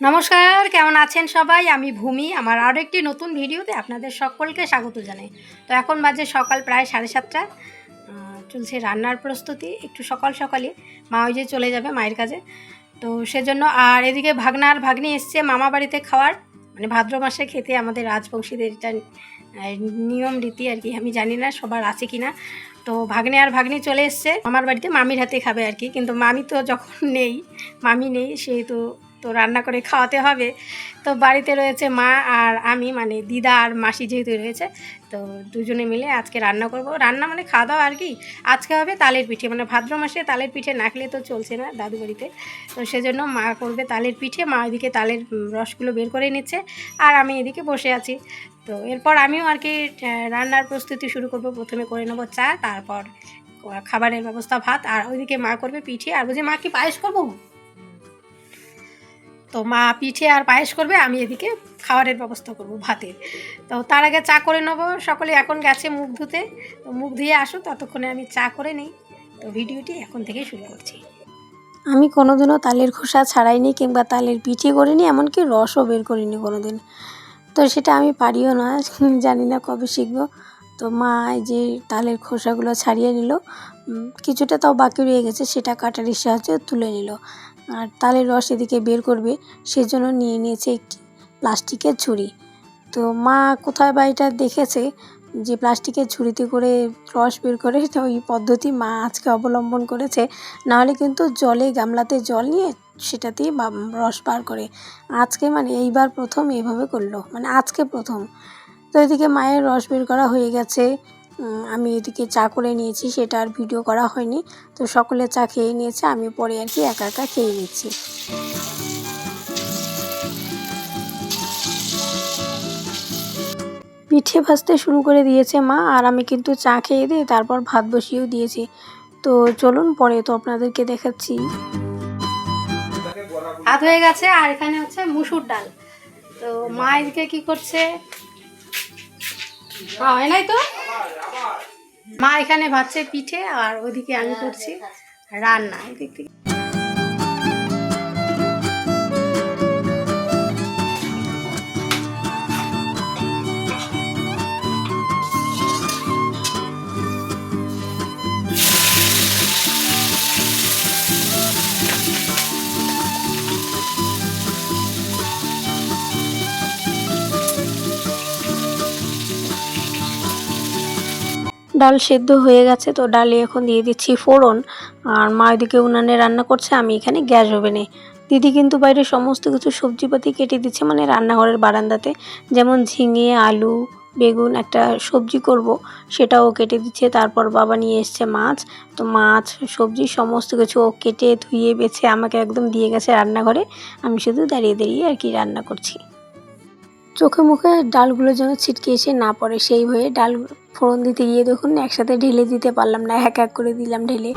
নমস্কার, কেমন আছেন সবাই? আমি ভূমি, আমার আরও একটি নতুন ভিডিওতে আপনাদের সকলকে স্বাগত জানাই। তো এখন বাজে সকাল প্রায় সাড়ে সাতটা। চলছে রান্নার প্রস্তুতি, একটু সকাল সকালে মা ওই যে চলে যাবে মায়ের কাছে তো সেজন্য, আর এদিকে ভাগনা আর ভাগ্নি এসছে মামা বাড়িতে খাওয়ার। মানে ভাদ্র মাসে খেতে আমাদের রাজবংশীদের এটা নিয়ম, রীতি আর কি, আমি জানি না সবার আছে কি না। তো ভাগ্নে আর ভাগ্নি চলে এসছে। আমার বাড়িতে মামির হাতে খাবে আর কি, কিন্তু মামি তো যখন নেই, মামি নেই সেহেতু তো রান্না করে খাওয়াতে হবে। তো বাড়িতে রয়েছে মা আর আমি মানে দিদা আর মাসি যেহেতু রয়েছে, তো দুজনে মিলে আজকে রান্না করব। রান্না মানে খাওয়া দাওয়া আর কি, আজকে হবে তালের পিঠে মানে ভাদ্র মাসে তালের পিঠে না খেলে তো চলছে না দাদু বাড়িতে। তো সেজন্য মা করবে তালের পিঠে, মা ওইদিকে তালের রসগুলো বের করে নিচ্ছে আর আমি এদিকে বসে আছি। তো এরপর আমিও আর কি রান্নার প্রস্তুতি শুরু করব। প্রথমে করে নেব চা, তারপর খাবারের ব্যবস্থা ভাত, আর ওইদিকে মা করবে পিঠে। আর বলছে, মা কি পায়েস করব? তো মা পিঠে আর পায়েস করবে, আমি এদিকে খাবারের ব্যবস্থা করব, ভাতের। তো তার আগে চা করে নেব, সকলে এখন গেছে মুখ ধুতে। তো মুখ ধুয়ে আসুক ততক্ষণে আমি চা করে নিই। তো ভিডিওটি এখন থেকে শুরু করছি। আমি কোনোদিনও তালের খোসা ছাড়াইনি কিংবা তালের পিঠে করিনি, এমনকি রসও বের করিনি কোনোদিন। তো সেটা আমি পারিও না, জানি না কবে শিখব। তো মা এই যে তালের খোসাগুলো ছাড়িয়ে নিল কিছুটা তাও বাকি রয়ে গেছে, সেটা কাটারির সাহায্যে তুলে নিল। আর তালের রস এদিকে বের করবে, সেজন্য নিয়ে নিয়েছে একটি প্লাস্টিকের ছুরি। তো মা কোথায় বা এটা দেখেছে যে প্লাস্টিকের ছুরিতে করে রস বের করে তো ওই পদ্ধতি মা আজকে অবলম্বন করেছে। নাহলে কিন্তু জলে, গামলাতে জল নিয়ে সেটাতেই রস বার করে। আজকে মানে এইবার প্রথম এইভাবে করল মানে আজকে প্রথম। তো এদিকে মায়ের রস বের করা হয়ে গেছে। আমি এদিকে চা করে নিয়েছি সেটা আর ভিডিও করা হয়নি। তো সকলে চা খেয়ে নিয়েছে আমি পরে আর কি একা একা খেয়ে নিচ্ছি। পিঠে ভাজতে শুরু করে দিয়েছে মা আর আমি কিন্তু চা খেয়ে দিয়ে তারপর ভাত বসিয়েও দিয়েছি। তো চলুন পরে তো আপনাদেরকে দেখাচ্ছি। ভাত হয়ে গেছে আর এখানে হচ্ছে মুসুর ডাল। তো মা এদিকে কি করছে? হ্যাঁ, নাই তো? মা এখানে ভাবছে পিঠে আর ওদিকে আমি করছি রান্না। এদিক থেকে ডাল সেদ্ধ হয়ে গেছে, তো ডালে এখন দিয়ে দিচ্ছি ফোড়ন। আর মা ওইদিকে উনানে রান্না করছে, আমি এখানে গ্যাস ওভেনে। দিদি কিন্তু বাইরে সমস্ত কিছু সবজিপাতি কেটে দিচ্ছে মানে রান্নাঘরের বারান্দাতে। যেমন ঝিঙে, আলু, বেগুন একটা সবজি করব, সেটাও কেটে দিচ্ছে। তারপর বাবা নিয়ে এসছে মাছ, তো মাছ, সবজি সমস্ত কিছু ও কেটে ধুয়ে, বেছে আমাকে একদম দিয়ে গেছে রান্নাঘরে। আমি শুধু দাঁড়িয়ে দাঁড়িয়ে আর কি রান্না করছি। চোখে মুখে ডালগুলো যেন ছিটকে এসে না পড়ে, সেই ভয়ে ডাল ফোড়ন দিতে গিয়ে দেখুন একসাথে ঢেলে দিতে পারলাম না, এক এক করে দিলাম ঢেলে।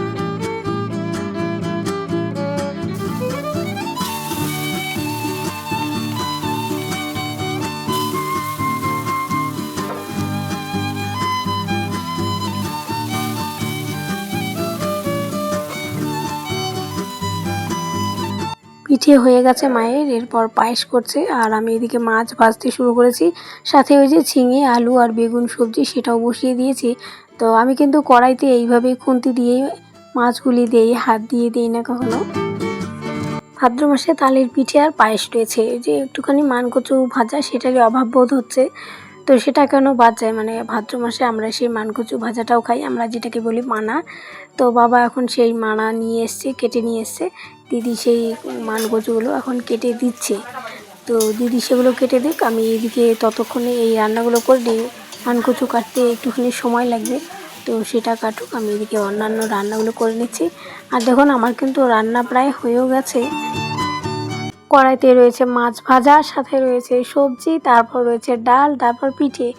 পিঠে হয়ে গেছে মায়ের, এরপর পায়েস করছে। আর আমি এদিকে মাছ ভাজতে শুরু করেছি। সাথে ওই যে ঝিঙে, আলু আর বেগুন সবজি সেটাও বসিয়ে দিয়েছি। তো আমি কিন্তু কড়াইতে এইভাবেই খুন্তি দিয়ে, মাছগুলি দিই হাত দিয়ে দিই না কখনো। ভাদ্র মাসে তালের পিঠে আর পায়েস রয়েছে। যে একটুখানি মানকচু ভাজা, সেটারই অভাব বোধ হচ্ছে। তো সেটা কেন বাদ যায়? মানে ভাদ্র মাসে আমরা সেই মানকচু ভাজাটাও খাই, আমরা যেটাকে বলি মানা। তো বাবা এখন সেই মানা নিয়ে এসছে, কেটে নিয়ে এসছে। দিদি সেই মানকচুগুলো এখন কেটে দিচ্ছে। তো দিদি সেগুলো কেটে দিক, আমি এদিকে ততক্ষণে এই রান্নাগুলো করে দিই। মানকচু কাটতে একটুখানি সময় লাগবে, তো সেটা কাটুক, আমি এদিকে অন্যান্য রান্নাগুলো করে নিচ্ছি। আর দেখুন, আমার কিন্তু রান্না প্রায় হয়েও গেছে। কড়াইতে রয়েছে মাছ ভাজা, সাথে রয়েছে সবজি, তারপর রয়েছে ডাল, তারপর পিঠে।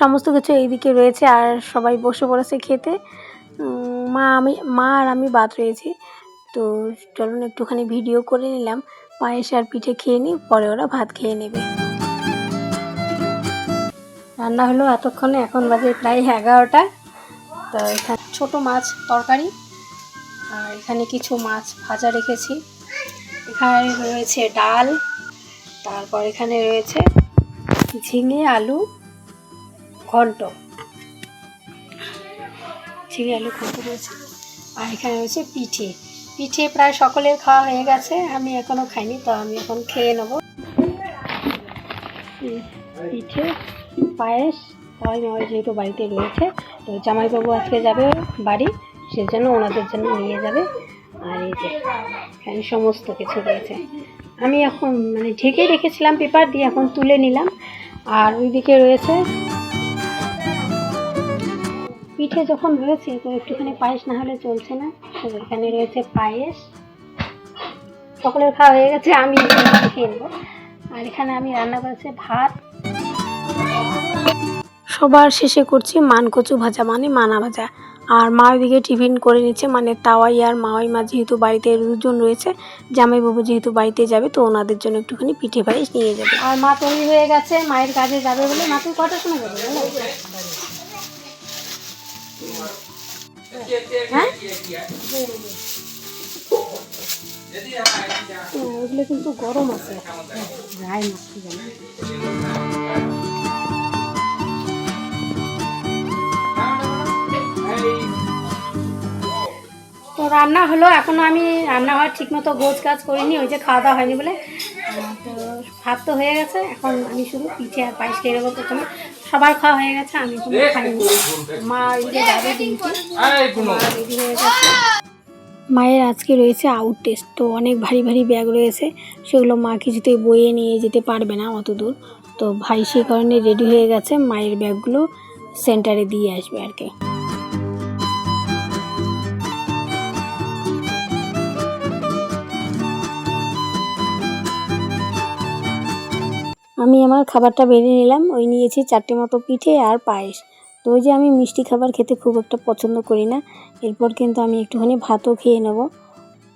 সমস্ত কিছু এইদিকে রয়েছে আর সবাই বসে পড়েছে খেতে। মা, আমি, মা আর আমি বাদ রয়েছি। তো চলুন একটুখানি ভিডিও করে নিলাম। পায়েস আর পিঠে খেয়ে নিই, পরে ওরা ভাত খেয়ে নেবে। রান্না হলো এতক্ষণে, এখন বাজে প্রায় এগারোটা। তো এখানে ছোটো মাছ তরকারি, আর এখানে কিছু মাছ ভাজা রেখেছি। এখানে রয়েছে ডাল, তারপর এখানে রয়েছে ঝিঙে আলু ঘন্ট। ঝিঙে আলু ঘন্ট রয়েছে। আর এখানে রয়েছে পিঠে। পিঠে প্রায় সকলের খাওয়া হয়ে গেছে। আমি এখনও খাইনি, তো আমি এখন খেয়ে নেব। পিঠে, পায়েস, সবাই মামাই যেহেতু বাড়িতে রয়েছে, তো জামাইবাবু আজকে যাবে বাড়ি, সেজন্য ওনাদের জন্য নিয়ে যাবে। আর এই যে, এখানে সমস্ত কিছু রয়েছে। আমি এখন মানে ঢেকে রেখেছিলাম পেপার, দিয়ে এখন তুলে নিলাম। আর ওইদিকে রয়েছে, পিঠে যখন রয়েছে, তো একটুখানি পায়েস না হলে চলছে না। তো এখানে রয়েছে পায়েস। সকলের খাওয়া হয়ে গেছে, আমি খেয়ে আর এখানে আমি রান্না করেছি ভাত। সবার শেষে করছি মান কচু ভাজা মানে মানা ভাজা। আর মা ওইদিকে টিফিন করে নিচ্ছে মানে তাওয়াই আর মাওয়াই মা যেহেতু বাড়িতে দুজন রয়েছে, জামাইবাবু যেহেতু বাড়িতে যাবে, তো ওনাদের জন্য একটুখানি পিঠে পায়েস নিয়ে যাবে। আর মা তৈরি হয়ে গেছে, মায়ের কাজে যাবে বলে মা তুমি কটার সময় যাবে হ্যাঁ? ওগুলো কিন্তু গরম আছে। রায় মাখতে রান্না হলো এখনও আমি রান্না হওয়ার ঠিক মতো গোছ কাজ করিনি ওই যে খাওয়া দাওয়া হয়নি বলে। তো ভাত তো হয়ে গেছে এখন আমি শুধু পিঠে আর পায়েস খেয়ে নেব প্রথমে। সবার খাওয়া হয়ে গেছে আমি কোনো খাইনি। মা ওইদিকে যাবে মা রেডি হয়ে গেছে। মায়ের আজকে রয়েছে আউট টেস্ট তো অনেক ভারী ভারী ব্যাগ রয়েছে। সেগুলো মা কিছুতেই বয়ে নিয়ে যেতে পারবে না অত দূর। তো ভাই সেই কারণে রেডি হয়ে গেছে মায়ের ব্যাগগুলো সেন্টারে দিয়ে আসবে আর কি। আমি আমার খাবারটা বেড়ে নিলাম, ওই নিয়েছি চারটে মতো পিঠে আর পায়েস। তো ওই যে আমি মিষ্টি খাবার খেতে খুব একটা পছন্দ করি না, এরপর কিন্তু আমি একটুখানি ভাতও খেয়ে নেব।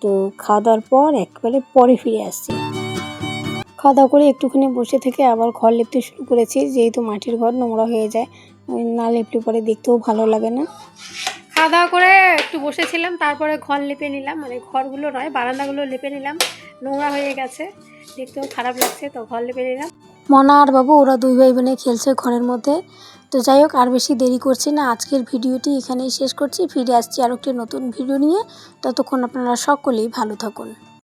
তো খাওয়া দাওয়ার পর একবারে পরে ফিরে আসছি। খাওয়া দাওয়া করে একটুখানি বসে থেকে আবার ঘর লেপতে শুরু করেছি, যেহেতু মাটির ঘর নোংরা হয়ে যায়, ওই না লেপলে পরে দেখতেও ভালো লাগে না। খাওয়া দাওয়া করে একটু বসেছিলাম, তারপরে ঘর লেপে নিলাম মানে ঘরগুলো নয়, বারান্দাগুলো লেপে নিলাম, নোংরা হয়ে গেছে, দেখতেও খারাপ লাগছে, তো ঘর লেপে নিলাম। মনা আর বাবু, ওরা দুই ভাই বোনে খেলছে ঘরের মধ্যে। তো যাই হোক, আর বেশি দেরি করছি না। আজকের ভিডিওটি এখানেই শেষ করছি। ফিরে আসছি আর একটি নতুন ভিডিও নিয়ে। ততক্ষণ আপনারা সকলেই ভালো থাকুন।